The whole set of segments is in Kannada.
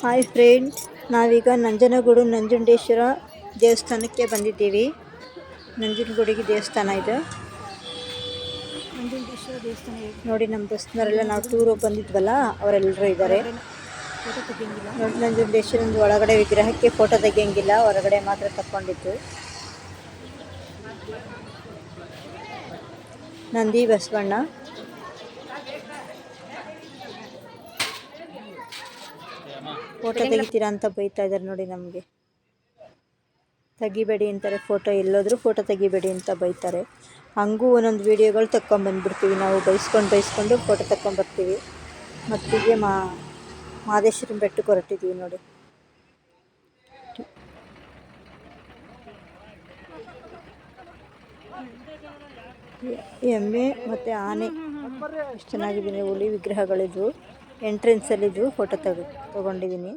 ಹಾಯ್ ಫ್ರೆಂಡ್ ನಾವೀಗ ನಂಜನಗೂಡು ನಂಜುಂಡೇಶ್ವರ ದೇವಸ್ಥಾನಕ್ಕೆ ಬಂದಿದ್ದೀವಿ. ನಂಜನಗೂಡಿಗೆ ದೇವಸ್ಥಾನ ಇದು. ನಂಜುಂಡೇಶ್ವರ ದೇವಸ್ಥಾನ ನೋಡಿ ನಮ್ಮ ಬಸ್ನವರೆಲ್ಲ ನಾವು ಟೂರ್ ಹೋಗಿ ಬಂದಿದ್ವಲ್ಲ ಅವರೆಲ್ಲರೂ ಇದ್ದಾರೆ. ನೋಡಿ ನಂಜುಂಡೇಶ್ವರಂದು ಒಳಗಡೆ ವಿಗ್ರಹಕ್ಕೆ ಫೋಟೋ ತೆಗಿಯಂಗಿಲ್ಲ ಹೊರಗಡೆ ಮಾತ್ರ ತಕ್ಕೊಂಡಿದ್ದು. ನಂದಿ ಬಸವಣ್ಣ. ಫೋಟೋ ತೆಗಿತೀರಾ ಅಂತ ಬೈತಾ ಇದ್ದಾರೆ ನೋಡಿ ನಮಗೆ. ತೆಗಿಬೇಡಿ ಅಂತಾರೆ ಫೋಟೋ ಎಲ್ಲೋದ್ರೂ ಫೋಟೋ ತೆಗಿಬೇಡಿ ಅಂತ ಬೈತಾರೆ. ಹಂಗೂ ಒಂದೊಂದು ವೀಡಿಯೋಗಳು ತಕ್ಕೊಂಬಂದ್ಬಿಡ್ತೀವಿ ನಾವು ಬೈಸ್ಕೊಂಡು ಬೈಸ್ಕೊಂಡು ಫೋಟೋ ತಕ್ಕೊಂಬರ್ತೀವಿ ಮತ್ತಿಗೆ ಮಾ ಮಾದೇಶ್ವರನ ಬೆಟ್ಟಕ್ಕೆ ಹೊರಟಿದ್ದೀವಿ ನೋಡಿ. ಎಮ್ಮೆ ಮತ್ತು ಆನೆ. ಎಷ್ಟು ಚೆನ್ನಾಗಿದ್ದೀನಿ ಹುಲಿ ವಿಗ್ರಹಗಳಿದ್ವು ಎಂಟ್ರೆನ್ಸಲ್ಲಿದ್ವು ಫೋಟೋ ತೆಗೆ ತೊಗೊಂಡಿದ್ದೀನಿ.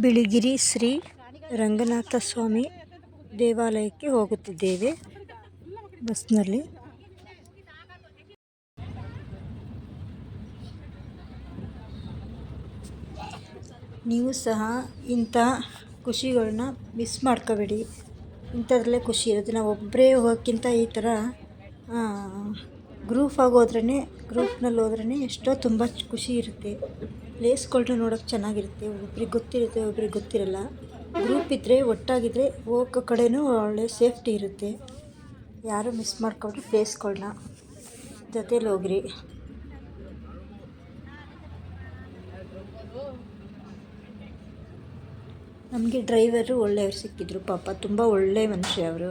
ಬಿಳಿಗಿರಿ ಶ್ರೀ ರಂಗನಾಥ ಸ್ವಾಮಿ ದೇವಾಲಯಕ್ಕೆ ಹೋಗುತ್ತಿದ್ದೇವೆ ಬಸ್ನಲ್ಲಿ. ನೀವು ಸಹ ಇಂಥ ಖುಷಿಗಳನ್ನ ಮಿಸ್ ಮಾಡ್ಕೋಬೇಡಿ. ಇಂಥದ್ರಲ್ಲೇ ಖುಷಿ ಇರುತ್ತೆ. ನಾವು ಒಬ್ಬರೇ ಹೋಗೋಕ್ಕಿಂತ ಈ ಥರ ಗ್ರೂಪ್ ಆಗಿ ಹೋದ್ರೇ ಗ್ರೂಪ್ನಲ್ಲಿ ಹೋದ್ರೇ ಎಷ್ಟೋ ತುಂಬ ಖುಷಿ ಇರುತ್ತೆ. ಪ್ಲೇಸ್ಗಳ್ನ ನೋಡೋಕೆ ಚೆನ್ನಾಗಿರುತ್ತೆ. ಒಬ್ರಿಗೆ ಗೊತ್ತಿರುತ್ತೆ, ಒಬ್ರಿಗೆ ಗೊತ್ತಿರಲ್ಲ. ಗ್ರೂಪ್ ಇದ್ದರೆ ಒಟ್ಟಾಗಿದ್ದರೆ ಹೋಗೋ ಕಡೆನೂ ಒಳ್ಳೆ ಸೇಫ್ಟಿ ಇರುತ್ತೆ. ಯಾರೂ ಮಿಸ್ ಮಾಡ್ಕೊಂಡು ಪ್ಲೇಸ್ಗಳನ್ನ ಜೊತೇಲಿ ಹೋಗ್ರಿ. ನಮಗೆ ಡ್ರೈವರು ಒಳ್ಳೆಯವ್ರು ಸಿಕ್ಕಿದ್ರು. ಪಾಪ ತುಂಬ ಒಳ್ಳೆ ಮನುಷ್ಯ ಅವರು.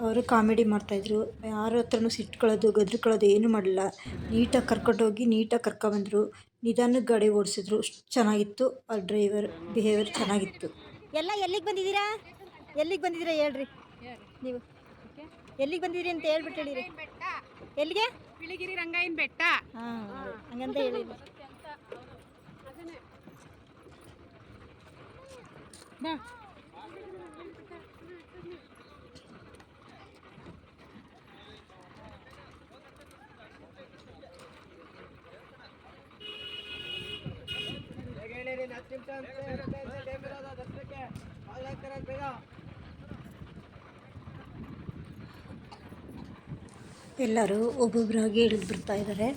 ಅವರು ಕಾಮಿಡಿ ಮಾಡ್ತಾಯಿದ್ರು ಯಾರ ಹತ್ರನೂ ಸಿಟ್ಕೊಳ್ಳೋದು ಗದ್ರಿಕೊಳ್ಳೋದು ಏನೂ ಮಾಡಲಿಲ್ಲ. ನೀಟಾಗಿ ಕರ್ಕೊಂಡೋಗಿ ನೀಟಾಗಿ ಕರ್ಕೊಂಬಂದರು ನಿಧಾನಕ್ಕೆ ಗಾಡಿ ಓಡಿಸಿದ್ರು. ಅಷ್ಟು ಚೆನ್ನಾಗಿತ್ತು. ಆ ಡ್ರೈವರ್ ಬಿಹೇವಿಯರ್ ಚೆನ್ನಾಗಿತ್ತು. ಎಲ್ಲ ಎಲ್ಲಿಗೆ ಬಂದಿದ್ದೀರಾ? ಎಲ್ಲಿಗೆ ಬಂದಿದ್ದೀರಾ ಹೇಳ್ರಿ. ನೀವು. ಎಲ್ಲಿಗೆ ಬಂದಿದ್ದೀರಿ ಅಂತ ಹೇಳ್ಬಿಟ್ಟು ಹೇಳಿರಿ. ಎಲ್ಲಿಗೆ? ಬಿಳಿಗಿರಿ ರಂಗಾಯಿನ ಬೆಟ್ಟ. ಹಾಂ ಹಂಗಂತ ಹೇಳಿ ಬಾ. ಎಲ್ಲರೂ ಒಬ್ಬೊಬ್ಬರಾಗಿ ಇಳಿದು ಬರ್ತಾ ಇದ್ದಾರೆ.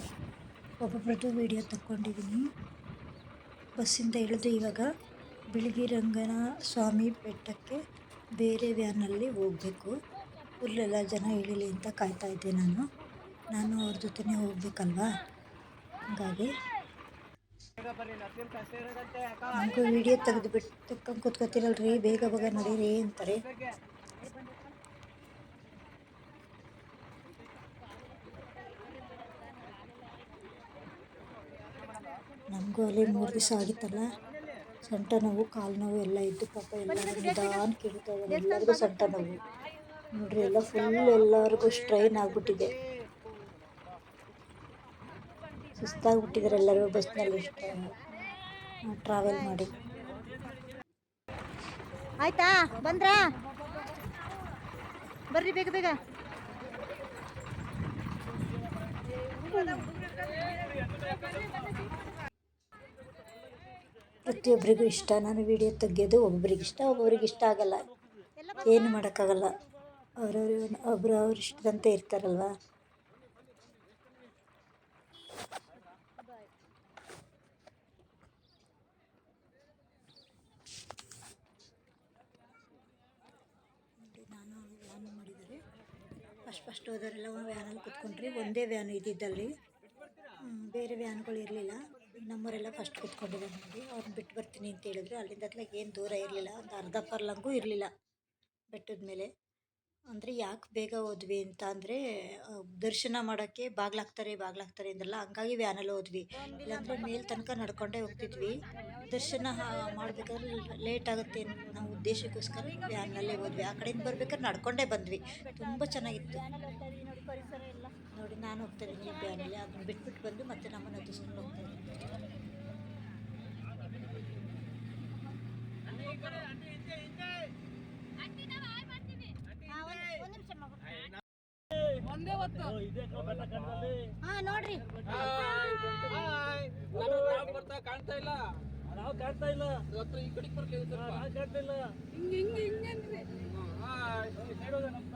ಒಬ್ಬೊಬ್ರದ್ದು ವಿಡಿಯೋ ತಗೊಂಡಿದ್ದೀನಿ ಬಸ್ಸಿಂದ ಇಳಿದು ಇವಾಗ ಬಿಳಿಗಿರಂಗನ ಸ್ವಾಮಿ ಬೆಟ್ಟಕ್ಕೆ ಬೇರೆ ವ್ಯಾನಲ್ಲಿ ಹೋಗಬೇಕು. ಫುಲ್ಲೆಲ್ಲ ಜನ ಇಳೀಲಿ ಅಂತ ಕಾಯ್ತಾ ಇದ್ದೆ ನಾನು. ನಾನು ಅವ್ರ ಜೊತೆನೇ ಹೋಗಬೇಕಲ್ವಾ? ಹಾಗಾಗಿ ನನಗೂ ವಿಡಿಯೋ ತೆಗೆದುಬಿಟ್ಟು ತಕ್ಕಂಗೆ ಕೂತ್ಕೊತೀರಲ್ರಿ, ಬೇಗ ಬೇಗ ನಡೀರಿ ಅಂತಾರೆ. ನಮಗೂ ಅಲ್ಲಿ ಮೂರು ದಿವಸ ಆಗಿತ್ತಲ್ಲ? ಸೊಂಟ ನೋವು ಕಾಲು ನೋವು ಎಲ್ಲ ಇದ್ದು ಪಾಪ ಎಲ್ಲರೂ ನಿಧಾನ ಕೇಳ್ತಾ ಇದ್ದಾರೆ ಎಲ್ಲರಿಗೂ ಸೊಂಟ ನೋವು. ನೋಡ್ರಿ ಎಲ್ಲ ಫುಲ್ ಎಲ್ಲರಿಗೂ ಸ್ಟ್ರೈನ್ ಆಗಿಬಿಟ್ಟಿದೆ. ಸುಸ್ತಾಗ್ಬಿಟ್ಟಿದ್ದಾರೆ ಎಲ್ಲರೂ ಬಸ್ನಲ್ಲಿ ಟ್ರಾವೆಲ್ ಮಾಡಿ. ಆಯ್ತಾ? ಬಂದ್ರಾ? ಬರ್ರಿ ಬೇಗ ಬೇಗ. ಪ್ರತಿಯೊಬ್ಬರಿಗೂ ಇಷ್ಟ. ನಾನು ವೀಡಿಯೋ ತೆಗೆಯೋದು ಒಬ್ಬೊಬ್ರಿಗೆ ಇಷ್ಟ ಒಬ್ಬೊಬ್ರಿಗೆ ಇಷ್ಟ ಆಗಲ್ಲ. ಏನು ಮಾಡೋಕ್ಕಾಗಲ್ಲ. ಅವರವ್ರು ಒಬ್ಬರು ಅವ್ರ ಇಷ್ಟದಂತೆ ಇರ್ತಾರಲ್ವ? ನಾನು ಫಸ್ಟ್ ಫಸ್ಟ್ ಹೋದವರೆಲ್ಲ ವ್ಯಾನಲ್ಲಿ ಕುತ್ಕೊಂಡ್ರಿ. ಒಂದೇ ವ್ಯಾನ್ ಇದ್ದಿದ್ದಲ್ಲಿ. ಬೇರೆ ವ್ಯಾನ್ಗಳು ಇರಲಿಲ್ಲ. ನಮ್ಮವರೆಲ್ಲ ಫಸ್ಟ್ ಕೂತ್ಕೊಂಡಿದ್ದಾರೆ ನೋಡಿ ಅವ್ರನ್ನ ಬಿಟ್ಟು ಬರ್ತೀನಿ ಅಂತ ಹೇಳಿದ್ರು. ಅಲ್ಲಿಂದ ಅತ್ಲಾಗ ಏನು ದೂರ ಇರಲಿಲ್ಲ. ಒಂದು ಅರ್ಧ ಪರ್ಲಂಗೂ ಇರಲಿಲ್ಲ ಬೆಟ್ಟದ ಮೇಲೆ ಅಂದರೆ ಯಾಕೆ ಬೇಗ ಹೋದ್ವಿ ಅಂತ ಅಂದರೆ ದರ್ಶನ ಮಾಡೋಕ್ಕೆ ಬಾಗ್ಲಾಗ್ತಾರೆ ಬಾಗ್ಲಾಗ್ತಾರೆ ಅಂದ್ರಲ್ಲ, ಹಂಗಾಗಿ ವ್ಯಾನಲ್ಲಿ ಹೋದ್ವಿ. ಇಲ್ಲಾಂದರೆ ಮೇಲೆ ತನಕ ನಡ್ಕೊಂಡೇ ಹೋಗ್ತಿದ್ವಿ. ದರ್ಶನ ಮಾಡಬೇಕಾದ್ರೆ ಲೇಟ್ ಆಗುತ್ತೆ ನಾವು ಉದ್ದೇಶಕ್ಕೋಸ್ಕರ ವ್ಯಾನಲ್ಲೇ ಹೋದ್ವಿ. ಆ ಕಡೆಯಿಂದ ಬರ್ಬೇಕಾದ್ರೆ ನಡ್ಕೊಂಡೇ ಬಂದ್ವಿ. ತುಂಬ ಚೆನ್ನಾಗಿತ್ತು. ನೋಡಿ, ನಾನು ಹೋಗ್ತಾ ಇದ್ದೀನಿ ವ್ಯಾನಲ್ಲಿ ಅದನ್ನ ಬಿಟ್ಬಿಟ್ಟು ಬಂದು ಮತ್ತೆ ನಮ್ಮನ್ನು ಹೋಗ್ತಾ ಇದ್ದೀನಿ. ಹಾಂ ನೋಡ್ರಿ ಬರ್ತಾ ಕಾಣ್ತಾ ಇಲ್ಲ ನಾವು ಕಾಣ್ತಾ ಇಲ್ಲ ಈ ಕಡೆಗೆ ಬರ್ಲಿ ಒಂದ್ ಸ್ವಲ್ಪ. ನಾವು ಕಾಣ್ತಾ ಇಲ್ಲ ಹಿಂಗ್ ಹಿಂಗ್ ಹಿಂಗ್ ಅಂದ್ರೆ ಜಗನ್ ಮಕ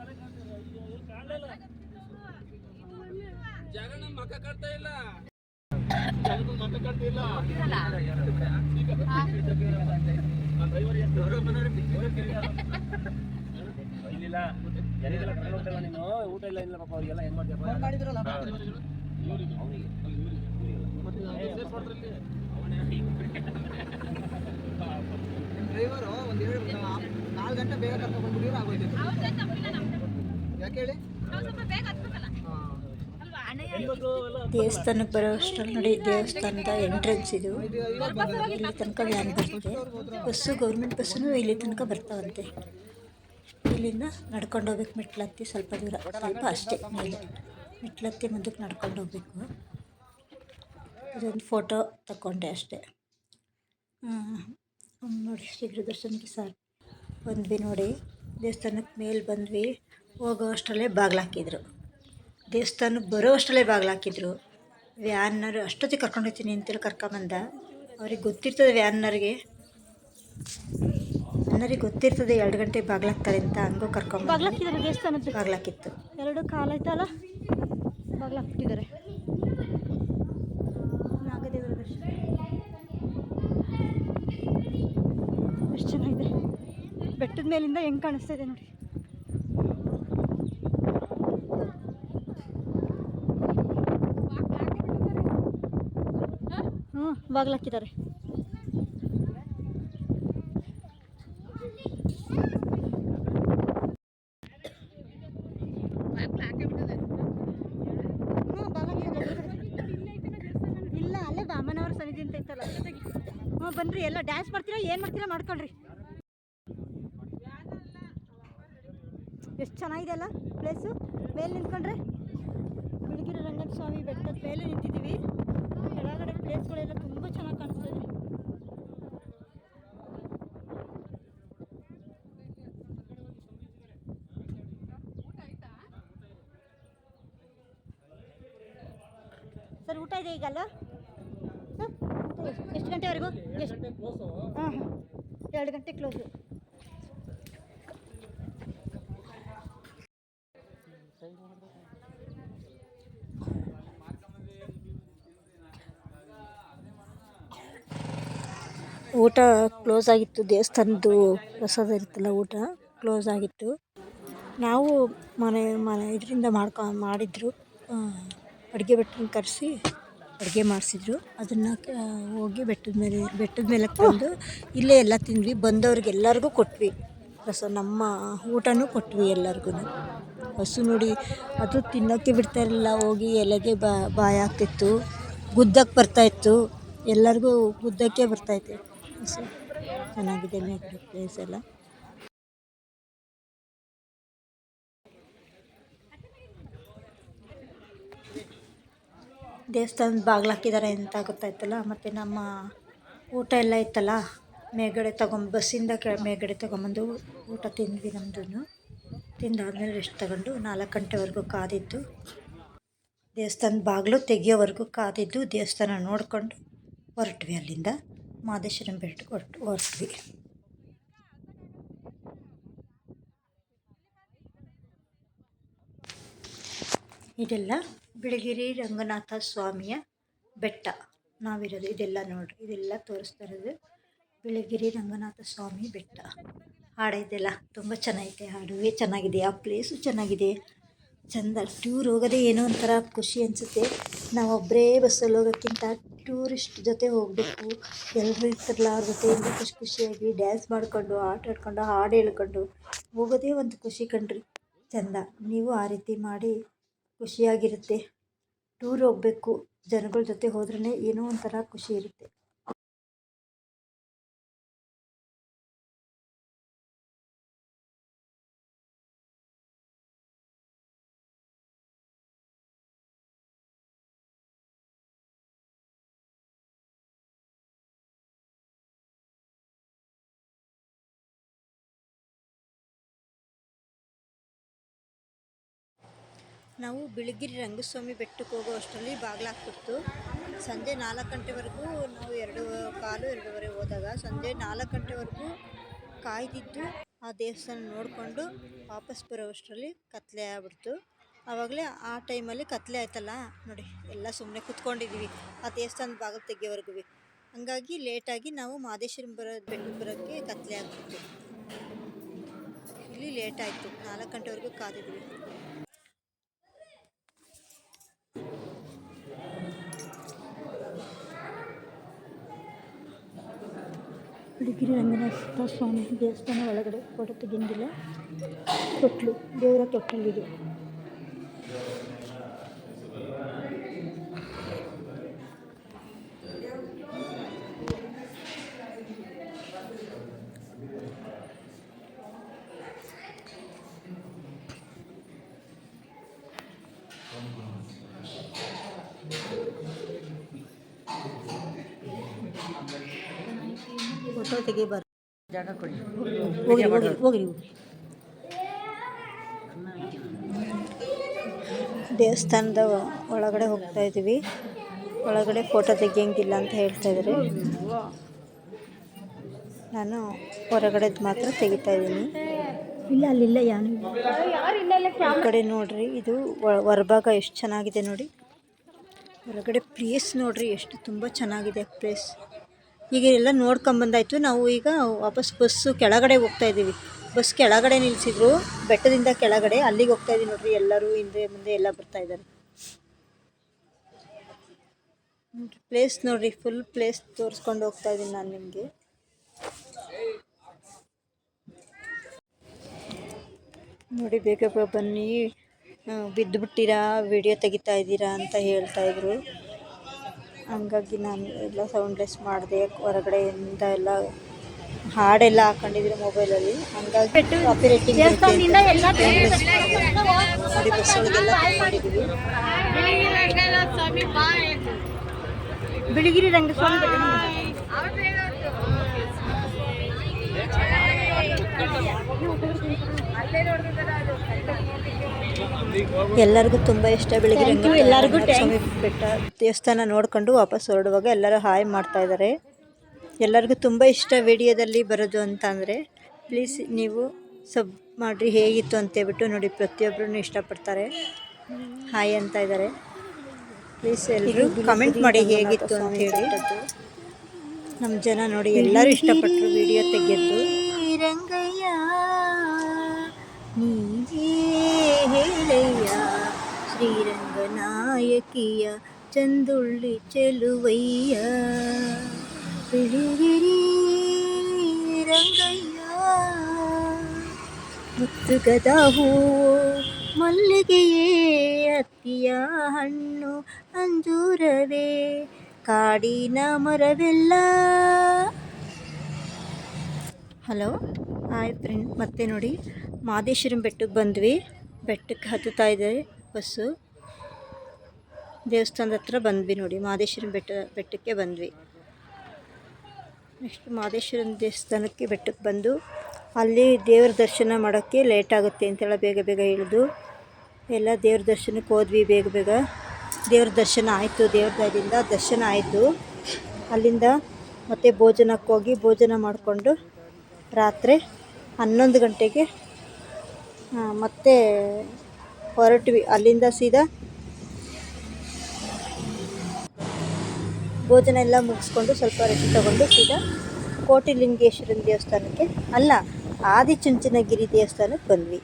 ಕಾಣ್ತಾ ಇಲ್ಲ ಜಗನ್ ಮಕ ಕಾಣ್ತಾ ಇಲ್ಲ ಇಲ್ಲಿಲ್ಲ ಕರ್ಕೊಂಡು ಹೋಗ್ತಾರಲ್ಲ ನೀನು ಊಟ ಇಲ್ಲ ಇಲ್ಲ ಪಾಪ ಅವ್ರಿಗೆಲ್ಲ ಹೆಂಗ್ ಮಾಡ್ತೀಯಪ್ಪ ಡ್ರೈವರು ಒಂದು ಎರಡು ನಾಲ್ಕು ಗಂಟೆ ಬೇಗ ಕರ್ಕೊಂಡು ಬಂದ್ಬಿಟ್ಟಿದ್ರೆ ಆಗೋಯ್ತು ಯಾಕೆ ಹೇಳಿ ದೇವಸ್ಥಾನಕ್ಕೆ ಬರೋ ಅಷ್ಟರಲ್ಲಿ ನೋಡಿ, ದೇವಸ್ಥಾನದ ಎಂಟ್ರೆನ್ಸ್ ಇದು. ಇಲ್ಲಿ ತನಕ ವ್ಯಾನ್ ಬರುತ್ತೆ ಬಸ್ಸು ಗೌರ್ಮೆಂಟ್ ಬಸ್ಸು ಇಲ್ಲಿ ತನಕ ಬರ್ತಾವಂತೆ. ಇಲ್ಲಿಂದ ನಡ್ಕೊಂಡು ಹೋಗ್ಬೇಕು, ಮೆಟ್ಲತ್ತಿ ಸ್ವಲ್ಪ ದೂರ. ಸ್ವಲ್ಪ ಅಷ್ಟೇ ಮೇಲೆ. ಮೆಟ್ಲತ್ತಿ ಮುಂದಕ್ಕೆ ನಡ್ಕೊಂಡು ಹೋಗ್ಬೇಕು. ಇದೊಂದು ಫೋಟೋ ತಗೊಂಡೆ ಅಷ್ಟೇ. ನೋಡಿ ಶೀಘ್ರ ದರ್ಶನಕ್ಕೆ ಸರ್ ಬಂದ್ವಿ ನೋಡಿ. ದೇವಸ್ಥಾನಕ್ಕೆ ಮೇಲೆ ಬಂದ್ವಿ. ಹೋಗೋ ಅಷ್ಟರಲ್ಲೇ ಬಾಗ್ಲಾಕಿದ್ರು. ದೇವಸ್ಥಾನಕ್ಕೆ ಬರೋ ಅಷ್ಟರಲ್ಲೇ ಬಾಗ್ಲಾಕಿದ್ರು ವ್ಯಾನ್ನರು ಅಷ್ಟೊತ್ತಿಗೆ ಕರ್ಕೊಂಡೋಗ್ತೀನಿ ಅಂತೇಳಿ ಕರ್ಕೊಂಬಂದ. ಅವ್ರಿಗೆ ಗೊತ್ತಿರ್ತದೆ ವ್ಯಾನ್ನರಿಗೆ ಅನ್ನರಿಗೆ ಗೊತ್ತಿರ್ತದೆ ಎರಡು ಗಂಟೆಗೆ ಬಾಗ್ಲಾಕ್ತಾರೆ ಅಂತ ಹಂಗೂ ಕರ್ಕೊಂಡು ಬಾಗ್ಲಾಕಿದ್ದಾರೆ ಬಾಗ್ಲಾಕಿತ್ತು ಎರಡು ಐತಲ್ಲ ಬಾಗ್ಲಾಕ್ಬಿಟ್ಟಿದ್ದಾರೆ ನಾಗದೇವರ ದರ್ಶನ ಎಷ್ಟು ಚೆನ್ನಾಗಿದೆ. ಬೆಟ್ಟದ ಮೇಲಿಂದ ಹೆಂಗೆ ಕಾಣಿಸ್ತಾ ಇದೆ ನೋಡಿ ಹ್ಞೂ ಬಾಗ್ಲಾಕಿದ್ದಾರೆ ಇಲ್ಲ, ಅಲ್ಲೇ ಬಾಮನವ್ರ ಸನ್ನಿಧಿ ಅಂತ ಇತ್ತಲ್ಲ. ಹ್ಞೂ, ಬನ್ರಿ, ಎಲ್ಲ ಡ್ಯಾನ್ಸ್ ಮಾಡ್ತೀರಾ, ಏನು ಮಾಡ್ತೀರಾ ಮಾಡ್ಕೊಳ್ರಿ ಎಷ್ಟು ಚೆನ್ನಾಗಿದೆ ಅಲ್ಲ ಪ್ಲೇಸು ಮೇಲೆ ನಿಂತ್ಕೊಂಡ್ರೆ? ಬಿಳಿಗಿರಿ ರಂಗನ ಸ್ವಾಮಿ ಬೆಟ್ಟದ ಮೇಲೆ ನಿಂತಿದ್ದೀವಿ. ಕೆಳಗಡೆ ಪ್ಲೇಸ್ಗಳೆಲ್ಲ ತುಂಬ ಚೆನ್ನಾಗಿ ಕಾಣಿಸ್ತಾ ಇದೆ ಸರ್ ಊಟ ಇದೆ ಈಗಲ್ಲ ಸರ್ ಎಷ್ಟು ಗಂಟೆವರೆಗೂ ಎಷ್ಟು ಹಾಂ ಹಾಂ ಊಟ ಕ್ಲೋಸ್ ಆಗಿತ್ತು, ದೇವಸ್ಥಾನದ್ದು ಪ್ರಸಾದ ಇರುತ್ತಲ್ಲ ಊಟ ಕ್ಲೋಸ್ ಆಗಿತ್ತು. ನಾವು ಮನೆ ಮನೆ ಇದರಿಂದ ಮಾಡ್ಕೊ, ಮಾಡಿದ್ರು. ಅಡುಗೆ ಭಟ್ರನ್ನ ಕರೆಸಿ ಅಡುಗೆ ಮಾಡಿಸಿದ್ರು. ಅದನ್ನು ಹೋಗಿ ಬೆಟ್ಟದ ಮೇಲೆ ಬೆಟ್ಟದ ಮೇಲೆ ತಂದು ಇಲ್ಲೇ ಎಲ್ಲ ತಿಂದ್ವಿ. ಬಂದವ್ರಿಗೆಲ್ಲರಿಗೂ ಕೊಟ್ವಿ. ಹಸು ನಮ್ಮ ಊಟನೂ ಕೊಟ್ವಿ ಎಲ್ಲರಿಗೂ. ಹಸು ನೋಡಿ, ಅದು ತಿನ್ನೋಕ್ಕೆ ಬಿಡ್ತಾ ಇರಲಿಲ್ಲ. ಹೋಗಿ ಎಲೆಗೆ ಬಾಯಿ ಆಗ್ತಿತ್ತು ಗುದ್ದಕ್ಕೆ ಬರ್ತಾಯಿತ್ತು ಎಲ್ಲರಿಗೂ ಗುದ್ದಕ್ಕೆ ಬರ್ತಾಯಿತ್ತು ಹಸು, ಚೆನ್ನಾಗಿದೆ ಪ್ಲೇಸ್ ಎಲ್ಲ ದೇವಸ್ಥಾನದ ಬಾಗ್ಲು ಹಾಕಿದ್ದಾರೆ ಅಂತ ಗೊತ್ತಾಯ್ತಲ್ಲ, ಮತ್ತು ನಮ್ಮ ಊಟ ಎಲ್ಲ ಇತ್ತಲ್ಲ ಮೇಲ್ಗಡೆ ತಗೊಂಡು ಬಸ್ಸಿಂದ ಕೆ ಮೇಲ್ಗಡೆ ತಗೊಂಬಂದು ಊಟ ತಿಂದ್ವಿ ನಮ್ಮದೂ ತಿಂದಾದ್ಮೇಲೆ ರೆಸ್ಟ್ ತಗೊಂಡು ನಾಲ್ಕು ಗಂಟೆವರೆಗೂ ಕಾದಿದ್ದು. ದೇವಸ್ಥಾನದ ಬಾಗಿಲು ತೆಗಿಯೋವರೆಗೂ ಕಾದಿದ್ದು, ದೇವಸ್ಥಾನ ನೋಡಿಕೊಂಡು ಹೊರಟ್ವಿ ಅಲ್ಲಿಂದ. ಮಾದೇಶ್ವರನ ಬೆಟ್ಟಕ್ಕೆ ಹೊರಟು, ಹೊರಟ್ವಿ. ಇದೆಲ್ಲ ಬಿಳಿಗಿರಿ ರಂಗನಾಥ ಸ್ವಾಮಿಯ ಬೆಟ್ಟ. ನಾವಿರೋದು ಇದೆಲ್ಲ ನೋಡ್ರಿ, ಇದೆಲ್ಲ ತೋರಿಸ್ತಾ ಇರೋದು ಬಿಳಿಗಿರಿ ರಂಗನಾಥ ಸ್ವಾಮಿ ಬೆಟ್ಟ. ಹಾಡು ಇದೆಲ್ಲ ತುಂಬ ಚೆನ್ನಾಗಿದೆ ಹಾಡು ಚೆನ್ನಾಗಿದೆ, ಆ ಪ್ಲೇಸು ಚೆನ್ನಾಗಿದೆ. ಚಂದ ಟೂರ್ ಹೋಗೋದೇ ಏನೋ ಒಂಥರ ಖುಷಿ ಅನಿಸುತ್ತೆ. ನಾವು ಒಬ್ಬರೇ ಬಸ್ಸಲ್ಲಿ ಹೋಗೋಕ್ಕಿಂತ ಟೂರಿಸ್ಟ್ ಜೊತೆ ಹೋಗಬೇಕು. ಎಲ್ಲರೂ ಇರ್ತಾರಲ್ಲ ಅವ್ರ ಜೊತೆಯಿಂದ ಖುಷಿ ಖುಷಿಯಾಗಿ ಡ್ಯಾನ್ಸ್ ಮಾಡಿಕೊಂಡು, ಆಟ ಆಡ್ಕೊಂಡು, ಹಾಡು ಹೇಳ್ಕೊಂಡು ಹೋಗೋದೇ ಒಂದು ಖುಷಿ ಕಂಡ್ರಿ ಚಂದ, ನೀವು ಆ ರೀತಿ ಮಾಡಿ ಖುಷಿಯಾಗಿರುತ್ತೆ. ಟೂರ್ ಹೋಗಬೇಕು. ಜನಗಳ ಜೊತೆ ಹೋದ್ರೇ ಏನೋ ಒಂಥರ ಖುಷಿ ಇರುತ್ತೆ. ನಾವು ಬಿಳಿಗಿರಿ ರಂಗಸ್ವಾಮಿ ಬೆಟ್ಟಕ್ಕೆ ಹೋಗೋ ಅಷ್ಟರಲ್ಲಿ ಬಾಗಿಲಾಗ್ತಿತ್ತು ಸಂಜೆ ನಾಲ್ಕು ಗಂಟೆವರೆಗೂ ನಾವು ಎರಡು ಕಾಲು ಎರಡೂವರೆ ಹೋದಾಗ ಸಂಜೆ ನಾಲ್ಕು ಗಂಟೆವರೆಗೂ ಕಾಯ್ದಿದ್ದು ಆ ದೇವಸ್ಥಾನ ನೋಡಿಕೊಂಡು ವಾಪಸ್ ಬರೋ ಅಷ್ಟರಲ್ಲಿ ಕತ್ತಲೆ ಆಗ್ಬಿಡ್ತು. ಆವಾಗಲೇ ಆ ಟೈಮಲ್ಲಿ ಕತ್ತಲೆ ಆಯ್ತಲ್ಲ ನೋಡಿ, ಎಲ್ಲ ಸುಮ್ಮನೆ ಕುತ್ಕೊಂಡಿದ್ದೀವಿ. ಆ ದೇವಸ್ಥಾನದ ಬಾಗಿಲು ತೆಗಿಯೋವರೆಗೂ ಹಂಗಾಗಿ ಲೇಟಾಗಿ ನಾವು ಮಾದೇಶ್ವರಿ ಬರೋ ಬೆಟ್ಟಕ್ಕೆ ಬರೋಕ್ಕೆ ಕತ್ತಲೆ ಆಗ್ಬಿಡ್ತು. ಇಲ್ಲಿ ಲೇಟ್ ಆಯಿತು. ನಾಲ್ಕು ಗಂಟೆವರೆಗೂ ಕಾದಿದ್ವಿ ಬಿಳಿಗಿರಿ ರಂಗನಾಥ ಸ್ವಾಮಿ ದೇವಸ್ಥಾನ ಒಳಗಡೆ ಫೋಟೋ ತೆಗಿಯಂಗಿಲ್ಲ ತೊಟ್ಲು ದೇವರ ತೊಟ್ಟಲಿದೆ ಫೋಟೋ ಕೊಡಿ. ಹೋಗಿ ಹೋಗಿ ಹೋಗಿ ದೇವಸ್ಥಾನದ ಒಳಗಡೆ ಹೋಗ್ತಾ ಇದ್ದೀವಿ. ಒಳಗಡೆ ಫೋಟೋ ತೆಗಿಯಂಗಿಲ್ಲ ಅಂತ ಹೇಳ್ತಾ ಇದ್ರು ನಾನು ಹೊರಗಡೆದು ಮಾತ್ರ ತೆಗಿತಾ ಇದ್ದೀನಿ. ಇಲ್ಲ ಅಲ್ಲಿಲ್ಲ ಯಾನು ಈ ಕಡೆ ನೋಡ್ರಿ ಇದು ಹೊರಭಾಗ ಎಷ್ಟು ಚೆನ್ನಾಗಿದೆ ನೋಡಿ. ಹೊರಗಡೆ ಪ್ಲೇಸ್ ನೋಡ್ರಿ ಎಷ್ಟು ತುಂಬ ಚೆನ್ನಾಗಿದೆ ಪ್ಲೇಸ್ ಈಗ ಎಲ್ಲ ನೋಡ್ಕೊಂಬಂದಾಯ್ತು ನಾವು ಈಗ ವಾಪಸ್ ಬಸ್ಸು ಕೆಳಗಡೆ ಹೋಗ್ತಾ ಇದ್ದೀವಿ. ಬಸ್ ಕೆಳಗಡೆ ನಿಲ್ಲಿಸಿದ್ರು ಬೆಟ್ಟದಿಂದ ಕೆಳಗಡೆ ಅಲ್ಲಿಗೆ ಹೋಗ್ತಾ ಇದೀವಿ ನೋಡ್ರಿ. ಎಲ್ಲರೂ ಹಿಂದೆ ಮುಂದೆ ಎಲ್ಲ ಬರ್ತಾ ಇದ್ದಾರೆ. ಪ್ಲೇಸ್ ನೋಡ್ರಿ ಫುಲ್ ಪ್ಲೇಸ್ ತೋರಿಸ್ಕೊಂಡು ಹೋಗ್ತಾ ಇದ್ದೀನಿ ನಾನು ನಿಮಗೆ. ನೋಡಿ, ಬೇಗ ಬನ್ನಿ. ಬಿದ್ದುಬಿಟ್ಟಿರಾ ವಿಡಿಯೋ ತೆಗಿತಾ ಇದ್ದೀರಾ ಅಂತ ಹೇಳ್ತಾ ಇದ್ರು. ಹಂಗಾಗಿ ನಾನು ಎಲ್ಲ ಸೌಂಡ್ಲೆಸ್ ಮಾಡಿದೆ ಹೊರಗಡೆಯಿಂದ ಎಲ್ಲ ಹಾಡೆಲ್ಲ ಹಾಕೊಂಡಿದ್ರು ಮೊಬೈಲಲ್ಲಿ ಹಂಗಾಗಿ ಕಾಪಿ ರೇಟಿಂಗ್ ನೋಡಿ ಬಸ್ ಒಳಗೆಲ್ಲ ಬಿಳಿಗಿರಿ ರಂಗಸ್ವಾಮಿ ಬೆಟ್ಟ ಎಲ್ಲರಿಗೂ ತುಂಬ ಇಷ್ಟ ಬೆಳಿಗ್ಗೆ ಎಲ್ಲರಿಗೂ ಸ್ವಾಮಿ ಬೆಟ್ಟ ದೇವಸ್ಥಾನ ನೋಡ್ಕೊಂಡು ವಾಪಸ್ ಹೊರಡುವಾಗ ಎಲ್ಲರೂ ಹಾಯ್ ಮಾಡ್ತಾ ಇದ್ದಾರೆ. ಎಲ್ಲರಿಗೂ ತುಂಬ ಇಷ್ಟ ವಿಡಿಯೋದಲ್ಲಿ ಬರೋದು ಅಂತ ಅಂದರೆ ಪ್ಲೀಸ್ ನೀವು ಸಬ್ ಮಾಡಿರಿ ಹೇಗಿತ್ತು ಅಂತೇಳ್ಬಿಟ್ಟು ನೋಡಿ ಪ್ರತಿಯೊಬ್ಬರೂ ಇಷ್ಟಪಡ್ತಾರೆ. ಹಾಯ್ ಅಂತ ಇದ್ದಾರೆ. ಪ್ಲೀಸ್ ಎಲ್ಲರೂ ಕಮೆಂಟ್ ಮಾಡಿ ಹೇಗಿತ್ತು ಅಂತ ಹೇಳಿ. ನಮ್ಮ ಜನ ನೋಡಿ ಎಲ್ಲರೂ ಇಷ್ಟಪಟ್ಟರು ವಿಡಿಯೋ ತೆಗೆದ್ದು ರಂಗಯ್ಯ ನೀವೇ ಹೇಳಯ್ಯ ಶ್ರೀರಂಗನಾಯಕಿಯ ಚಂದುಳ್ಳಿ ಚೆಲುವಯ್ಯ. ಬಿಳಿಗಿರಿ ರಂಗಯ್ಯ ಮುತ್ತುಗದ ಹೂವು ಮಲ್ಲಿಗೆಯೇ ಅತ್ತಿಯ ಹಣ್ಣು ಅಂಜೂರವೇ, ಕಾಡಿನ ಮರವೆಲ್ಲ. ಹಲೋ, ಹಾಯ್ ಫ್ರೆಂಡ್, ಮತ್ತೆ ನೋಡಿ. ಮಾದೇಶ್ವರಂ ಬೆಟ್ಟಕ್ಕೆ ಬಂದ್ವಿ. ಬೆಟ್ಟಕ್ಕೆ ಹತ್ತುತ್ತಾ ಇದೆ ಬಸ್ಸು. ದೇವಸ್ಥಾನದ ಹತ್ರ ಬಂದ್ವಿ ನೋಡಿ, ಮಾದೇಶ್ವರಂ ಬೆಟ್ಟ, ಬೆಟ್ಟಕ್ಕೆ ಬಂದ್ವಿ. ನೆಕ್ಸ್ಟ್ ಮಾದೇಶ್ವರನ ದೇವಸ್ಥಾನಕ್ಕೆ ಬೆಟ್ಟಕ್ಕೆ ಬಂದು, ಅಲ್ಲಿ ದೇವ್ರ ದರ್ಶನ ಮಾಡೋಕ್ಕೆ ಲೇಟ್ ಆಗುತ್ತೆ ಅಂತೆಲ್ಲ ಬೇಗ ಬೇಗ ಇಳಿದು ಎಲ್ಲ ದೇವ್ರ ದರ್ಶನಕ್ಕೆ ಹೋದ್ವಿ ಬೇಗ ಬೇಗ. ದೇವ್ರ ದರ್ಶನ ಆಯಿತು, ದೇವ್ರ ದಯದಿಂದ ದರ್ಶನ ಆಯಿತು. ಅಲ್ಲಿಂದ ಮತ್ತೆ ಭೋಜನಕ್ಕೆ ಹೋಗಿ ಭೋಜನ ಮಾಡಿಕೊಂಡು ರಾತ್ರಿ ಹನ್ನೊಂದು ಗಂಟೆಗೆ ಮತ್ತೆ ಹೊರಟ್ವಿ. ಅಲ್ಲಿಂದ ಸೀದಾ ಭೋಜನ ಎಲ್ಲ ಮುಗಿಸ್ಕೊಂಡು ಸ್ವಲ್ಪ ರೆಸ್ಟ್ ತಗೊಂಡು ಸೀದಾ ಕೋಟಿಲಿಂಗೇಶ್ವರನ ದೇವಸ್ಥಾನಕ್ಕೆ. ಅಲ್ಲ, ಆದಿಚುಂಚನಗಿರಿ ದೇವಸ್ಥಾನಕ್ಕೆ ಬಂದ್ವಿ.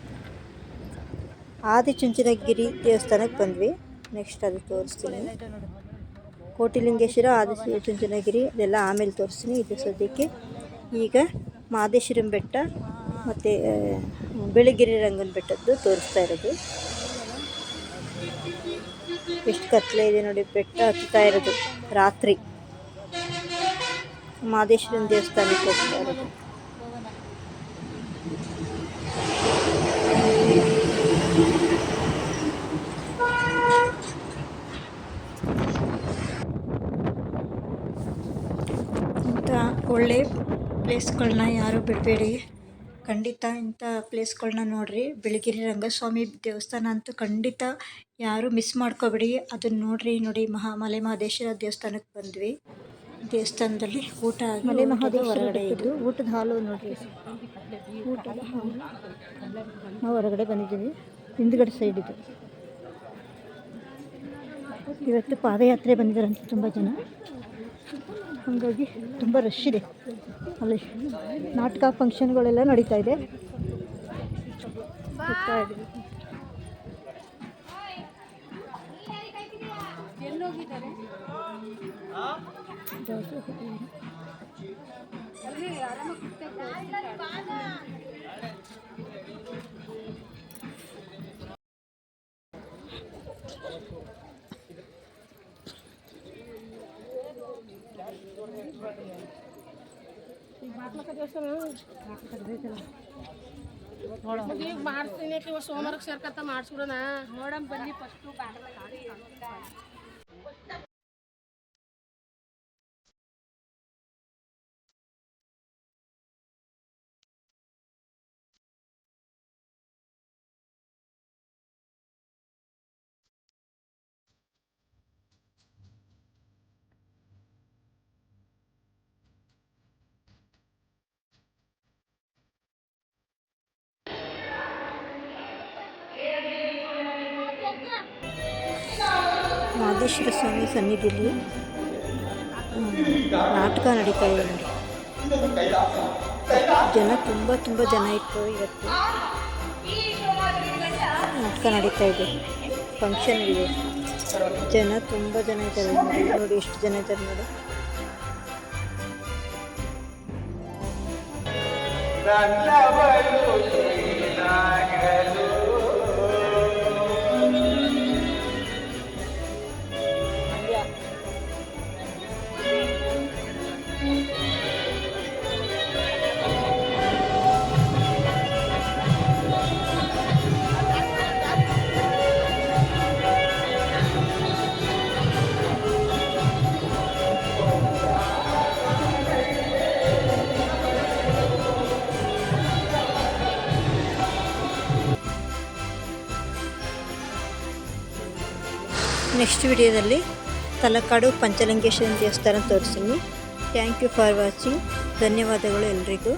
ಆದಿಚುಂಚನಗಿರಿ ದೇವಸ್ಥಾನಕ್ಕೆ ಬಂದ್ವಿ. ನೆಕ್ಸ್ಟ್ ಅದು ತೋರಿಸ್ತೀನಿ. ಕೋಟಿಲಿಂಗೇಶ್ವರ ಆದಿ ಚುಂಚನಗಿರಿ ಅದೆಲ್ಲ ಆಮೇಲೆ ತೋರಿಸ್ತೀನಿ. ಇದು ಸದ್ಯಕ್ಕೆ ಈಗ ಮಾದೇಶ್ವರಂ ಬೆಟ್ಟ ಮತ್ತು ಬಿಳಿಗಿರಿ ರಂಗನ ಬೆಟ್ಟದ್ದು ತೋರಿಸ್ತಾ ಇರೋದು. ಎಷ್ಟು ಕತ್ಲೆ ಇದೆ ನೋಡಿ, ಬೆಟ್ಟ ಹತ್ತುತ್ತಾ ಇರೋದು ರಾತ್ರಿ. ಮಾದೇಶ್ವರನ ದೇವಸ್ಥಾನಕ್ಕೆ ಹೋಗ್ತಾ ಇರೋದು. ಒಳ್ಳೆ ಪ್ಲೇಸ್ಗಳನ್ನ ಯಾರು ಬಿಡಬೇಡಿ. ಖಂಡಿತ ಇಂಥ ಪ್ಲೇಸ್ಗಳನ್ನ ನೋಡಿರಿ. ಬಿಳಿಗಿರಿ ರಂಗಸ್ವಾಮಿ ದೇವಸ್ಥಾನ ಅಂತೂ ಖಂಡಿತ ಯಾರು ಮಿಸ್ ಮಾಡ್ಕೋಬೇಡಿ. ಅದನ್ನು ನೋಡಿರಿ ನೋಡಿ ಮಹಾ ಮಲೆ ಮಹದೇಶ್ವರ ದೇವಸ್ಥಾನಕ್ಕೆ ಬಂದ್ವಿ. ದೇವಸ್ಥಾನದಲ್ಲಿ ಊಟ ಆಗಿ ಮಲೆ ಮಹಾದೇವ ಹೊರಗಡೆ ಇದು ಊಟದ ಹಾಲು ನೋಡ್ರಿ. ಊಟದ ಹಾಲು ನಾವು ಹೊರಗಡೆ ಬಂದಿದ್ದೀವಿ. ಹಿಂದ್ಗಡೆ ಸೈಡ್ ಇದು. ಇವತ್ತು ಪಾದಯಾತ್ರೆ ಬಂದಿದ್ದಾರಂತೆ ತುಂಬ ಜನ. ಹಾಗಾಗಿ ತುಂಬ ರಶ್ ಇದೆ. ಅಲ್ಲಿ ನಾಟಕ ಫಂಕ್ಷನ್ಗಳೆಲ್ಲ ನಡೀತಾ ಇದೆ. ಜಾಸ್ತಿ ಈಗ ಮಾಡ್ತೀನಿ ಇವ ಸೋಮವಾರಕ್ಕೆ ಸೇರ್ಕತ್ತ ಮಾಡಿಸ್ಬಿಡೋಣ. ನೋಡಮ್ ಬನ್ನಿ ಫಸ್ಟು ಮಾದೇಶ್ವರ ಸ್ವಾಮಿ ಸನ್ನಿಧಿಯಲ್ಲಿ ನಾಟಕ ನಡೀತಾ ಇದೆ ನೋಡಿ. ಜನ ತುಂಬ ತುಂಬ ಜನ ಇತ್ತು ಇವತ್ತು. ನಾಟಕ ನಡೀತಾ ಇದೆ. ಫಂಕ್ಷನ್ ಇದೆ. ಜನ ತುಂಬ ಜನ ಇದ್ದಾರೆ. ನೋಡಿ ನೋಡಿ ಎಷ್ಟು ಜನ ಇದ್ದಾರೆ ನೋಡಿ. ನೆಕ್ಸ್ಟ್ ವಿಡಿಯೋದಲ್ಲಿ ತಲಕಾಡು ಪಂಚಲಿಂಗೇಶ್ವರ ದೇವಸ್ಥಾನ ತೋರಿಸ್ತೀನಿ. ಥ್ಯಾಂಕ್ ಯು ಫಾರ್ ವಾಚಿಂಗ್ ಧನ್ಯವಾದಗಳು ಎಲ್ರಿಗೂ.